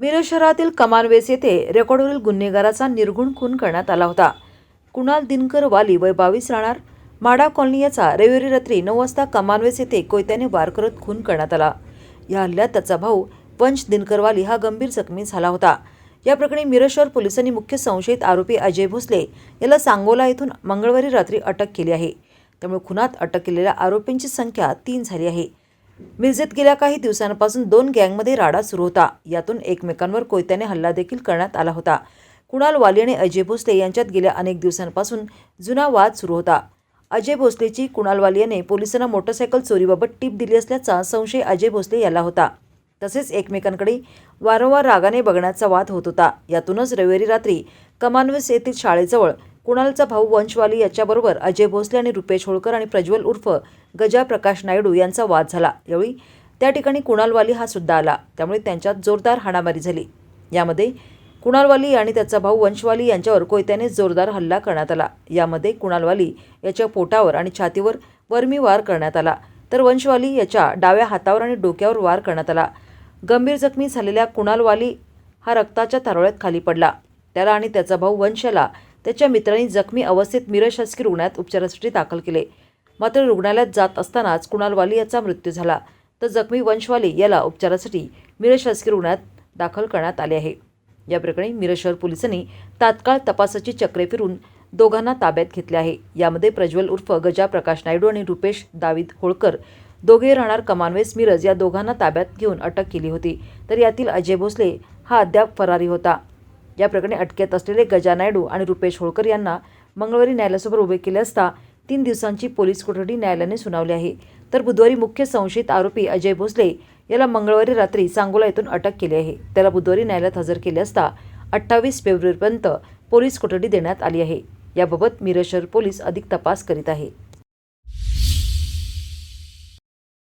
मिरज शहरातील कमानवेस येथे रेकॉर्डवरील गुन्हेगाराचा निर्गुण खून करण्यात आला होता. कुणाल दिनकर वाली वय बावीस राहणार. माडा कॉलनी याचा रविवारी रात्री नऊ वाजता कमानवेस येथे कोयत्याने वार करत खून करण्यात आला. या हल्ल्यात त्याचा भाऊ पंच दिनकरवाली हा गंभीर जखमी झाला होता. या प्रकरणी मिरज शहर पोलिसांनी मुख्य संशयित आरोपी अजय भोसले याला सांगोला येथून मंगळवारी रात्री अटक केली आहे. त्यामुळे खुनात अटक केलेल्या आरोपींची संख्या तीन झाली आहे. मिरजेत गेल्या काही दिवसांपासून दोन गँगमध्ये राडा सुरू होता. यातून एकमेकांवर कोयत्याने हल्ला देखील करण्यात आला होता. कुणाल वाली आणि अजय भोसले यांच्यात गेल्या अनेक दिवसांपासून जुना वाद सुरू होता. अजय भोसलेची कुणाल वाली याने पोलिसांना मोटरसायकल चोरीबाबत टीप दिली असल्याचा संशय अजय भोसले याला होता. तसेच एकमेकांकडे वारंवार रागाने बघण्याचा वाद होत होता. यातूनच रविवारी रात्री कमानवेस येथील शाळेजवळ कुणालचा भाऊ वंशवाली याच्याबरोबर अजय भोसले आणि रुपेश होळकर आणि प्रज्वल उर्फ गजा प्रकाश नायडू यांचा वाद झाला. यावेळी त्या ठिकाणी कुणालवाली हा सुद्धा आला. त्यामुळे त्यांच्यात जोरदार हाणामारी झाली. यामध्ये कुणालवाली आणि त्याचा भाऊ वंशवाली यांच्यावर कोयत्याने जोरदार हल्ला करण्यात आला. यामध्ये कुणालवाली याच्या पोटावर आणि छातीवर वर्मी वार करण्यात आला. तर वंशवाली याच्या डाव्या हातावर आणि डोक्यावर वार करण्यात आला. गंभीर जखमी झालेल्या कुणालवाली हा रक्ताच्या तारोळ्यात खाली पडला. त्याला आणि त्याचा भाऊ वंशला त्याच्या मित्रांनी जखमी अवस्थेत मिरज शासकीय रुग्णालयात उपचारासाठी दाखल केले. मात्र रुग्णालयात जात असतानाच कुणालवाली याचा मृत्यू झाला. तर जखमी वंशवाली याला उपचारासाठी मिरज शासकीय रुग्णालयात दाखल करण्यात आले आहे. या प्रकरणी मिरज शहर पोलिसांनी तात्काळ तपासाची चक्रे फिरून दोघांना ताब्यात घेतले आहे. यामध्ये प्रज्वल उर्फ गजा प्रकाश नायडू आणि रुपेश दावीद होळकर दोघे राहणार कमानवेस मिरज. या दोघांना ताब्यात घेऊन अटक केली होती. तर यातील अजय भोसले हा अद्याप फरारी होता. या प्रकरणी अटकेत असलेले गजा नायडू आणि रुपेश होळकर यांना मंगळवारी न्यायालयासमोर उभे केले असता तीन दिवसांची पोलीस कोठडी न्यायालयाने सुनावली आहे. तर बुधवारी मुख्य संशयित आरोपी अजय भोसले याला मंगळवारी रात्री सांगोला येथून अटक केली आहे. त्याला बुधवारी न्यायालयात हजर केले असता अठ्ठावीस फेब्रुवारीपर्यंत पोलीस कोठडी देण्यात आली आहे. याबाबत मिरज शहर पोलीस अधिक तपास करीत आहे.